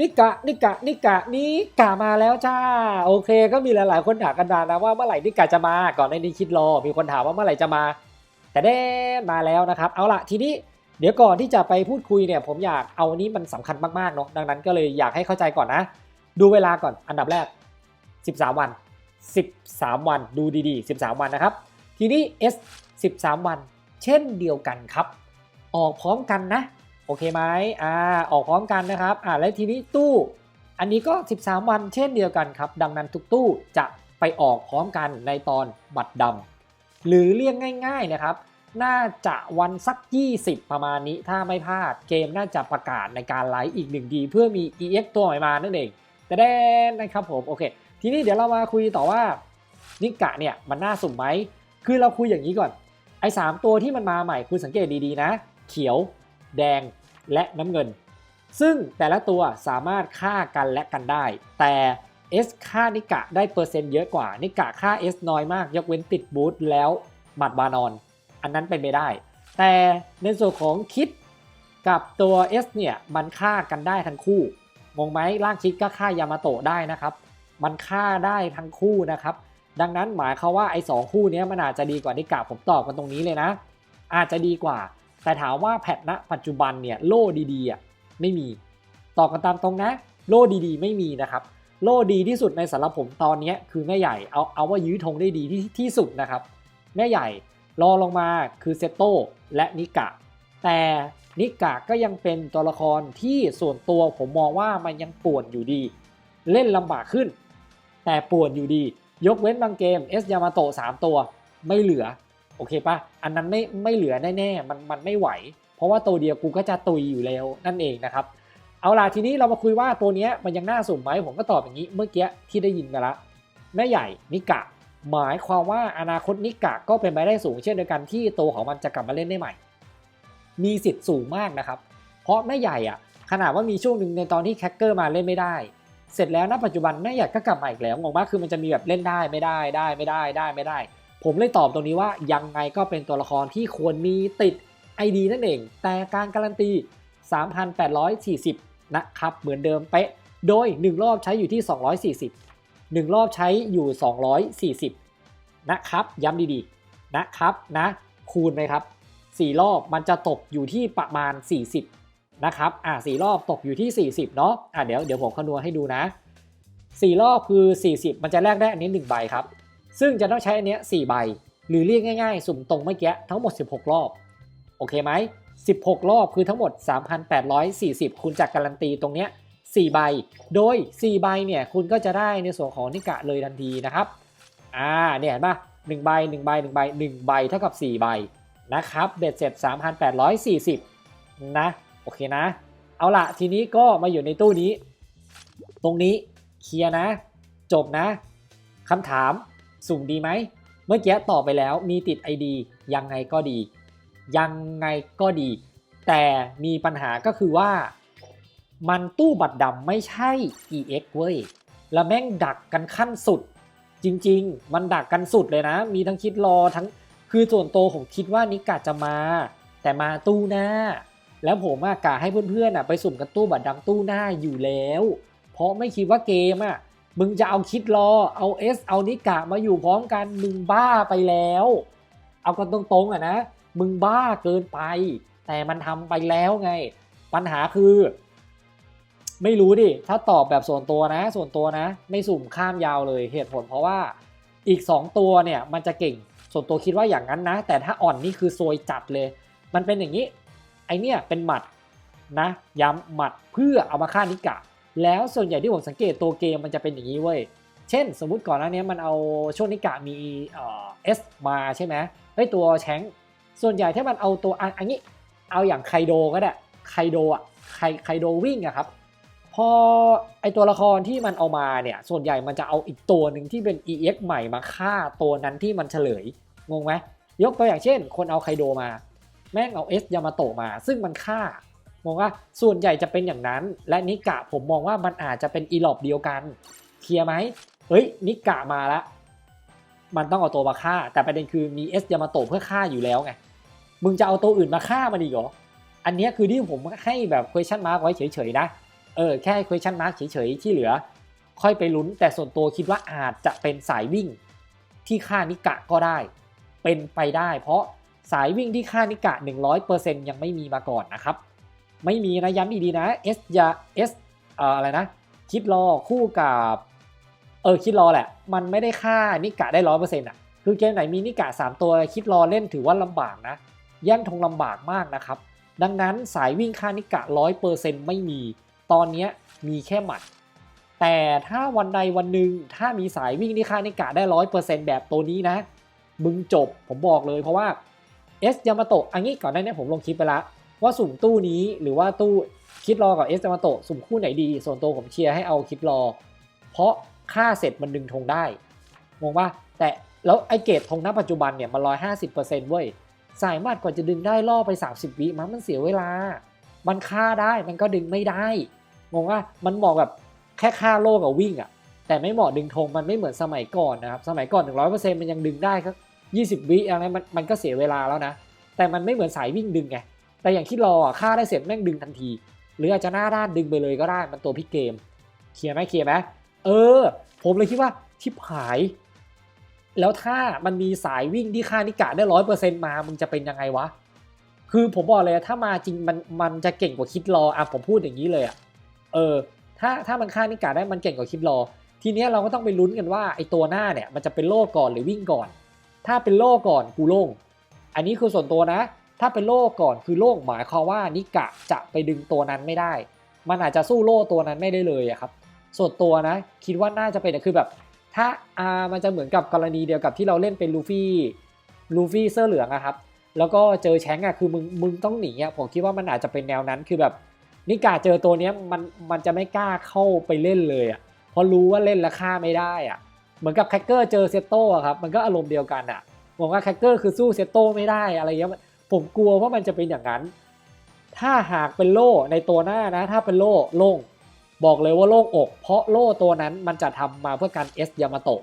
นิกะนิกะนิกะนิกะมาแล้วจ้า โอเค ก็มีหลายๆ คนถามกันมานะว่าเมื่อไหร่นิกะจะมาก่อนในนี้คิดรอ มีคนถามว่าเมื่อไหร่จะมา แต่ได้มาแล้วนะครับ เอาละทีนี้เดี๋ยวก่อนที่จะไปพูดคุยเนี่ย ผมอยากเอานี้มันสำคัญมากๆเนาะดังนั้นก็เลยอยากให้เข้าใจก่อนนะ ดูเวลาก่อนอันดับแรก 13 วัน 13 วันดูดีๆ 13 วันนะครับ ทีนี้ S 13 วัน เช่นเดียวกันครับ ออกพร้อมกันนะ โอเคไหมอ่าออกพร้อมกันนะครับอ่าและทีนี้ตู้ อันนี้ก็ 13 วันเช่นเดียวกันครับ ดังนั้นทุกตู้จะไปออกพร้อมกันในตอนบัตรดำหรือเรียกง่าย ๆนะครับ น่าจะวันสัก 20 ประมาณนี้ถ้าไม่พลาดเกมน่าจะประกาศในการไลฟ์อีกหนึ่งดีเพื่อมี EX ตัวใหม่มานั่นเอง แต่แดนนะครับผมโอเค ทีนี้เดี๋ยวเรามาคุยต่อว่านิกะเนี่ยมันน่าสุ่มไหม คือเราคุยอย่างนี้ก่อน ไอ้สามตัวที่มันมาใหม่คุณสังเกตดีๆนะ เขียว แดงและน้ำเงิน ซึ่งแต่ละตัวสามารถฆ่ากันและกันได้ แต่ S ค่านิกะได้เปอร์เซ็นต์เยอะกว่า นิกะค่า S น้อยมาก ยกเว้นติดบูทแล้วหมัดบานอน อันนั้นเป็นไปได้ แต่ในส่วนของคิดกับตัว S เนี่ยมันฆ่ากันได้ทั้งคู่ งงไหมร่างคิดก็ฆ่ายามาโตะได้นะครับ มันฆ่าได้ทั้งคู่นะครับ ดังนั้นหมายเขาว่าไอ้สองคู่นี้มันอาจจะดีกว่านิกะผมตอบกันตรงนี้เลยนะ อาจจะดีกว่า แต่ถามว่าแพทณปัจจุบันเนี่ยโล่ดีๆอะไม่มีตอบกันตามตรงนะ โล่ดีๆ ไม่มีนะครับ โล่ดีที่สุดในสำหรับผมตอนนี้คือแม่ใหญ่เอาเอาว่ายื้อธงได้ดีที่ที่สุดนะครับ แม่ใหญ่รอลงมาคือเซโตและนิกะ แต่นิกะก็ยังเป็นตัวละครที่ส่วนตัวผมมองว่ามันยังป่วนอยู่ดี เล่นลำบากขึ้น แต่ป่วนอยู่ดี ยกเว้นบางเกม S ยามาโตะ3ตัว ไม่เหลือ โอเคปะอันนั้นไม่ไม่เหลือแน่ๆมันมันไม่ไหว เพราะว่าตัวเดียวกูก็จะตุยอยู่แล้วนั่นเองนะครับเอาล่ะทีนี้เรามาคุยว่าตัวนี้มันยังน่าสุ่มไหมผมก็ตอบอย่างนี้เมื่อกี้ที่ได้ยินกันละแม่ใหญ่นิกะ หมายความว่าอนาคตนิกะก็เป็นไปได้สูงเช่นเดียวกันที่ตัวของมันจะกลับมาเล่นได้ใหม่ มีสิทธิ์สูงมากนะครับ เพราะแม่ใหญ่อะขนาดว่ามีช่วงหนึ่งในตอนที่แคคเกอร์มาเล่นไม่ได้ เสร็จแล้วณปัจจุบันแม่ใหญ่ก็กลับมาอีกแล้วงงมากคือมันจะมีแบบเล่นได้ไม่ได้ได้ไม่ได้ได้ไม่ได้ ผมเลยตอบตรงนี้ว่ายังไงก็เป็นตัวละครที่ควรมีติด ID นั่นเอง แต่การการันตี 3,840 นะครับ เหมือนเดิมเป๊ะ โดย 1 รอบใช้อยู่ที่ 240 1 รอบใช้อยู่ 240 นะครับ ย้ำดีๆ นะครับนะ คูณไหมครับ 4 รอบมันจะตกอยู่ที่ประมาณ 40 นะครับ อ่า4รอบตกอยู่ที่ 40 เนาะอ่าเดี๋ยวเดี๋ยวผมคำนวณให้ดูนะ 4 รอบคือ 40 มันจะแลกได้อันนี้ 1 ใบครับ ซึ่งจะต้องใช้อันเนี้ย4ใบ หรือเรียกง่ายๆ สุ่มตรงเมื่อกี้ทั้งหมด 16 รอบ โอเคไหม 16 รอบคือทั้งหมด 3,840 คุณจากการันตีตรงเนี้ย4ใบ โดย 4 ใบเนี่ยคุณก็จะได้ในส่วนของนิกะเลยทันทีนะครับ อ่า เนี่ยเห็นปะ1ใบ1ใบ1ใบ1ใบเท่ากับ 4 ใบนะครับ เบ็ดเสร็จ 3,840 นะ โอเคนะ เอาละทีนี้ก็มาอยู่ในตู้นี้ ตรงนี้เคลียร์นะ จบนะคำถาม สุ่มดีไหม เมื่อกี้ตอบไปแล้วมีติด ID ยังไงก็ดี ยังไงก็ดี แต่มีปัญหาก็คือว่า มันตู้บัตรดำไม่ใช่ EX เว้ย แล้วแม่งดักกันขั้นสุด จริง ๆ มันดักกันสุดเลยนะ มีทั้งคิดรอทั้งคือส่วนตัวผมคิดว่านิกาจะมา แต่มาตู้หน้า แล้วผมอะกะให้เพื่อนๆไปสุ่มกันตู้บัตรดำตู้หน้าอยู่แล้ว เพราะไม่คิดว่าเกมอะ มึงจะเอาคิดรอ เอาเอสเอานิกะมาอยู่พร้อมกัน มึงบ้าไปแล้ว เอากันตรงๆอะนะ มึงบ้าเกินไป แต่มันทำไปแล้วไง ปัญหาคือ ไม่รู้ดิ ถ้าตอบแบบส่วนตัวนะ ส่วนตัวนะ ไม่สุ่มข้ามยาวเลย เหตุผลเพราะว่าอีก 2 ตัวเนี่ยมันจะเก่ง ส่วนตัวคิดว่าอย่างนั้นนะ แต่ถ้าอ่อนนี่คือซวยจัดเลย มันเป็นอย่างนี้ ไอเนี่ยเป็นหมัดนะย้ำหมัดเพื่อเอามาฆ่านิกะ แล้วส่วนใหญ่ที่ผมสังเกตตัวเกมมันจะเป็นอย่างนี้เว้ย เช่นสมมุติก่อนหน้านี้มันเอาช่วงนิกะมีเออเอสมาใช่ไหมเฮ้ตัวแชงส่วนใหญ่ถ้ามันเอาตัวอันอันนี้ เอาอย่างไคโดก็ได้ไคโดอะไคไคโดวิ่งอะครับ พอไอตัวละครที่มันเอามาเนี่ย ส่วนใหญ่มันจะเอาอีกตัวหนึ่งที่เป็น EX ใหม่มาฆ่าตัวนั้นที่มันเฉลย งงไหมยกตัวอย่างเช่น คนเอาไคโดมา แม่งเอาเอสยามาโตมา ซึ่งมันฆ่า มองว่าส่วนใหญ่จะเป็นอย่างนั้น และนิกะผมมองว่ามันอาจจะเป็นอีหลอบเดียวกัน เคลียร์ไหมเฮ้ยนิกะมาแล้วมันต้องเอาตัวมาฆ่า แต่ประเด็นคือมีเอสยามาโตะเพื่อฆ่าอยู่แล้วไงมึงจะเอาตัวอื่นมาฆ่ามันอีกเหรออันนี้คือที่ผมให้แบบ question mark ไว้เฉยๆนะเออแค่ question mark เฉยๆที่เหลือ ค่อยไปลุ้น แต่ส่วนตัวคิดว่าอาจจะเป็นสายวิ่งที่ค่านิกะก็ได้ เป็นไปได้ เพราะสายวิ่งที่ค่านิกะ 100%ยังไม่มีมาก่อนนะครับ ไม่มีนะย้ำดีๆนะ S ยา S เอ่อะไรนะ คิดรอคู่กับเออคิดรอแหละ มันไม่ได้ค่านิกะได้ร้อยเปอร์เซ็นต์อะคือเกมไหนมีนิกะ 3 ตัวคิดรอเล่นถือว่าลำบากนะแย่งธงลำบากมากนะครับ ดังนั้นสายวิ่งค่านิกะ100%ไม่มี ตอนเนี้มีแค่หมัด แต่ถ้าวันใดวันหนึ่งถ้ามีสายวิ่งที่ค่านิกะได้100%แบบตัวนี้นะ มึงจบผมบอกเลยเพราะว่า S ยามาโตะอันนี้ก่อนหน้านี้ผมลงคลิปไปแล้ว ว่าสุ่มตู้นี้หรือว่าตู้คิดรอกับ S ยามาโตสุ่มคู่ไหนดี ส่วนตัวผมเชียร์ให้เอาคิดรอ เพราะค่าเสร็จมันดึงธงได้งงปะแต่แล้วไอเกตธงณปัจจุบันเนี่ยมันร้อยห้าสิบเปอร์เซ็นต์เว้ยสายมากกว่าจะดึงได้ล่อไป 30 วิมันมันเสียเวลา มันฆ่าได้มันก็ดึงไม่ได้งงว่ามันเหมาะแบบแค่ฆ่าโลกับวิ่งอะแต่ไม่เหมาะดึงธงมันไม่เหมือนสมัยก่อนนะครับสมัยก่อน 100%มันยังดึงได้ครับ20 วิอะไรมันมันก็เสียเวลาแล้วนะ แต่มันไม่เหมือนสายวิ่งดึงไง แต่อย่างที่รออะฆ่าได้เสร็จแม่งดึงทันที หรืออาจจะหน้าด้านดึงไปเลยก็ได้มันตัวพี่เกมเคลียร์ไหมเคลียร์ไหมเออ ผมเลยคิดว่าชิบหาย แล้วถ้ามันมีสายวิ่งที่ค่านิกะได้ร้อยเปอร์เซ็นต์มามึงจะเป็นยังไงวะ คือผมบอกเลยถ้ามาจริงมันมันจะเก่งกว่าคิดรออะผมพูดอย่างนี้เลยอะเออ ถ้าถ้ามันค่านิกะได้มันเก่งกว่าคิดรอ ทีเนี้ยเราก็ต้องไปลุ้นกันว่าไอตัวหน้าเนี่ยมันจะเป็นโล่ก่อนหรือวิ่งก่อน ถ้าเป็นโล่ก่อนกูโล่งอันนี้คือส่วนตัวนะ ถ้าเป็นโล่ก่อนคือโล่หมายความว่านิกะจะไปดึงตัวนั้นไม่ได้ มันอาจจะสู้โล่ตัวนั้นไม่ได้เลยอะครับ ส่วนตัวนะคิดว่าน่าจะเป็นคือแบบ ถ้าอามันจะเหมือนกับกรณีเดียวกับที่เราเล่นเป็นลูฟี่ลูฟี่เสื้อเหลืองอะครับแล้วก็เจอแชงอะคือมึงมึงต้องหนีอะผมคิดว่ามันอาจจะเป็นแนวนั้นคือแบบนิกะเจอตัวเนี้ยมันมันจะไม่กล้าเข้าไปเล่นเลยอะเพราะรู้ว่าเล่นแล้วฆ่าไม่ได้อะเหมือนกับแคคเกอร์เจอเซตโต้อะครับมันก็อารมณ์เดียวกันอะผมว่าแคคเกอร์คือสู้เซตโต้ไม่ได้อะไรเงี้ย ผมกลัวว่ามันจะเป็นอย่างนั้น ถ้าหากเป็นโล่ในตัวหน้านะ ถ้าเป็นโล่โล่งบอกเลยว่าโล่งอก เพราะโล่ตัวนั้นมันจะทำมาเพื่อการเอสยามาโตะ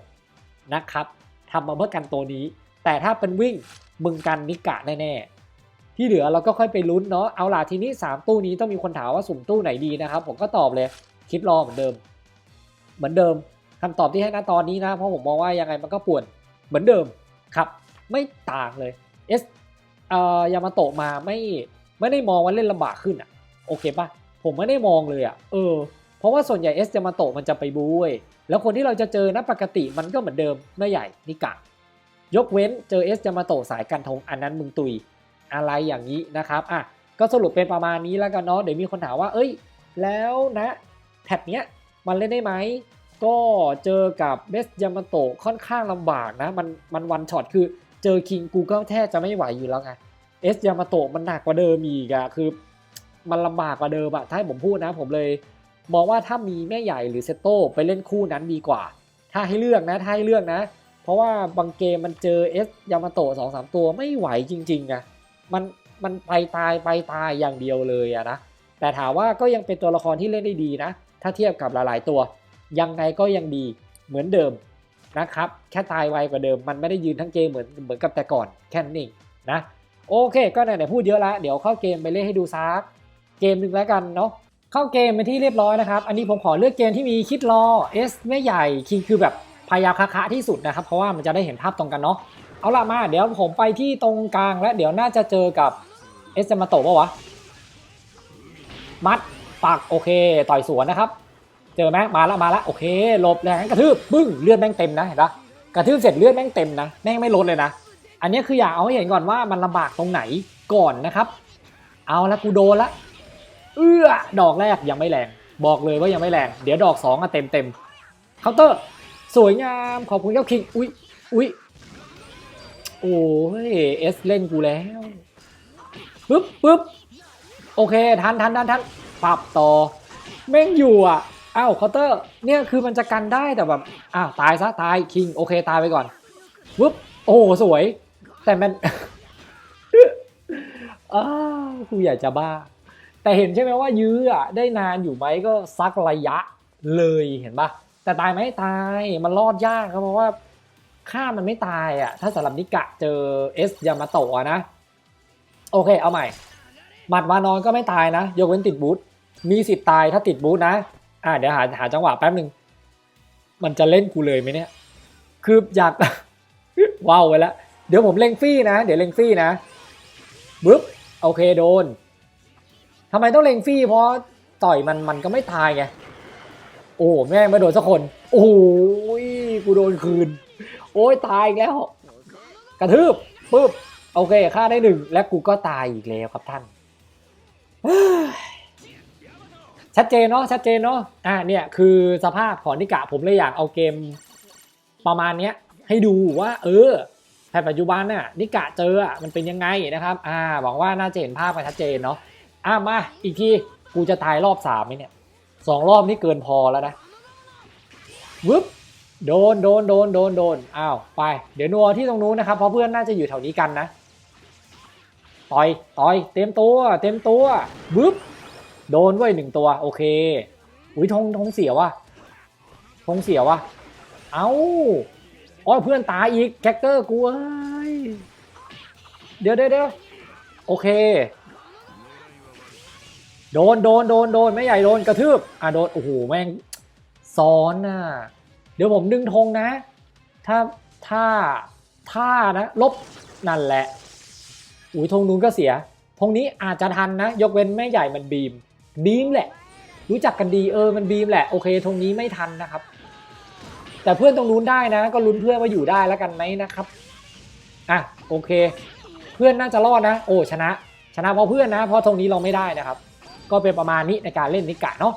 นะครับทำมาเพื่อกันตัวนี้ แต่ถ้าเป็นวิ่งมึงกันนิกะแน่ๆ ที่เหลือเราก็ค่อยไปลุ้นเนาะเอาล่ะทีนี้ 3 ตู้นี้ต้องมีคนถามว่าสุ่มตู้ไหนดีนะครับ ผมก็ตอบเลยคิดรอเหมือนเดิม เหมือนเดิมคำตอบที่ให้ณตอนนี้นะ เพราะผมมองว่ายังไงมันก็ป่วนเหมือนเดิมครับ ไม่ต่างเลยเอส เอ่อยามาโตะมาไม่ไม่ได้มองว่าเล่นลำบากขึ้นอะโอเคปะผมไม่ได้มองเลยอะเออเพราะว่าส่วนใหญ่เอสยามาโตะมันจะไปบูเว้ยแล้วคนที่เราจะเจอนะปกติมันก็เหมือนเดิมไม่ใหญ่นิกะยกเว้นเจอเอสยามาโตะสายกันทงอันนั้นมึงตุยอะไรอย่างนี้นะครับอะก็สรุปเป็นประมาณนี้แล้วกันเนาะเดี๋ยวมีคนถามว่า เอ้ย แล้วนะแพทเนี้ยมันเล่นได้ไหมก็เจอกับเบสยามาโตะค่อนข้างลำบากนะ มันมันวันช็อตคือ เจอคิงกูก็แทบจะไม่ไหวอยู่แล้วไงเอสยามาโตะมันหนักกว่าเดิมอีกอะคือ มันลำบากกว่าเดิมอะถ้าให้ผมพูดนะ ผมเลย มองว่าถ้ามีแม่ใหญ่หรือเซโต้ไปเล่นคู่นั้นดีกว่า ถ้าให้เลือกนะถ้าให้เลือกนะ เพราะว่าบางเกมมันเจอเอสยามาโตะสองสามตัวไม่ไหวจริงๆอะมันมันไปตายไปตายอย่างเดียวเลยอะนะแต่ถามว่าก็ยังเป็นตัวละครที่เล่นได้ดีนะ ถ้าเทียบกับหลายๆตัว ยังไงก็ยังดีเหมือนเดิม นะครับ แค่ตายไวกว่าเดิมมันไม่ได้ยืนทั้งเกมเหมือนเหมือนกับแต่ก่อนแค่นั้นเองนะโอเค ก็ไหนๆพูดเยอะแล้วเดี๋ยวเข้าเกมไปเล่นให้ดูซักเกมหนึ่งแล้วกันเนาะเข้าเกมเป็นที่เรียบร้อยนะครับ อันนี้ผมขอเลือกเกมที่มีคิดรอ S ไม่ใหญ่คีคือแบบพยายามคะคะที่สุดนะครับ เพราะว่ามันจะได้เห็นภาพตรงกันเนาะเอาละมาเดี๋ยวผมไปที่ตรงกลางแล้วเดี๋ยวน่าจะเจอกับ S จะมาโตะปะวะมัดปักโอเค ต่อยสวนนะครับ เจอไหมมาแล้วมาแล้วโอเคหลบแรงกระทืบปึ้งเลือดแม่งเต็มนะเห็นปะกระทืบเสร็จเลือดแม่งเต็มนะแม่งไม่ลดเลยนะ อันนี้คืออยากเอาให้เห็นก่อนว่ามันลำบากตรงไหนก่อนนะครับ เอาละกูโดนละเอื้อดอกแรกยังไม่แรง บอกเลยว่ายังไม่แรง เดี๋ยวดอกสองอะเต็มเต็มเคาน์เตอร์ สวยงามขอบคุณเจ้าคิงอุ้ยอุ้ยโอ้ยเอสเล่นกูแล้วปึ๊บปึ๊บโอเคทันทันทันทันปรับต่อแม่งอยู่อะ อ้าวเคาน์เตอร์เนี่ยคือมันจะกันได้แต่แบบอ้าวตายซะตายคิงโอเคตายไปก่อนปึ๊บโอ้สวย แต่มันอ้าวกูอยากจะบ้า แต่เห็นใช่ไหมว่ายื้ออะได้นานอยู่ไหมก็ซักระยะเลยเห็นปะแต่ตายไหมตายมันรอดยากครับเพราะว่าฆ่ามันไม่ตายอะถ้าสำหรับนิกะเจอเอสยามาโตะนะ โอเคเอาใหม่หมัดวานอนก็ไม่ตายนะ ยกเว้นติดบูทมีสิทธิ์ตายถ้าติดบูธนะ อ่าเดี๋ยวหาหาจังหวะแป๊บหนึ่งมันจะเล่นกูเลยไหมเนี่ย คืออยากว้าวไว้แล้วเดี๋ยวผมเล็งฟรี่นะ เดี๋ยวเล็งฟรี่นะบึ๊บโอเคโดนทำไมต้องเล็งฟรี่เพราะต่อยมันมันก็ไม่ตายไงโอ้แม่งไม่โดนสักคน โอ้ยกูโดนคืน โอ้ยตายอีกแล้ว กระทืบปุ๊บโอเคฆ่าได้หนึ่งและกูก็ตายอีกแล้วครับท่าน ชัดเจนเนาะชัดเจนเนาะอ่าเนี่ยคือสภาพของนิกะผมเลยอยากเอาเกมประมาณเนี้ยให้ดูว่า เออในปัจจุบันน่ะนิกะเจอมันเป็นยังไงนะครับ อ่าหวังว่าน่าจะเห็นภาพกันชัดเจนเนาะอ่ามาอีกทีกูจะตายรอบสามไหมเนี่ยสองรอบนี่เกินพอแล้วนะวึบโดนโดนโดนโดนโดนอ้าวไป เดี๋ยวนัวที่ตรงนู้นนะครับเพราะเพื่อนน่าจะอยู่แถวนี้กันนะต่อยต่อยเต็มตัว เต็มตัววึบ โดนไว้หนึ่งตัว โอเคอุ้ยธงธงเสียว่ะธงเสียว่ะเอ้าอ๋อเพื่อนตายอีกแคคเกอร์กูเอ้ยเดี๋ยวเดี๋ยวเดี๋ยวโอเค โดนโดนโดนโดนไม่ใหญ่โดนกระทืบอะโดนโอ้โหแม่งซ้อนน่ะเดี๋ยวผมดึงธงนะ ถ้าถ้าถ้านะลบนั่นแหละอุ้ยธงนู้นก็เสียธงนี้อาจจะทันนะ ยกเว้นแม่ใหญ่มันบีม บีมแหละ รู้จักกันดีเออมันบีมแหละโอเคธงนี้ไม่ทันนะครับ แต่เพื่อนตรงนู้นได้นะ ก็ลุ้นเพื่อนว่าอยู่ได้แล้วกันไหมนะครับอะโอเค เพื่อนน่าจะรอดนะ โอ้ชนะ ชนะเพราะเพื่อนนะ เพราะตรงนี้เราไม่ได้นะครับ ก็เป็นประมาณนี้ในการเล่นนิกะเนาะ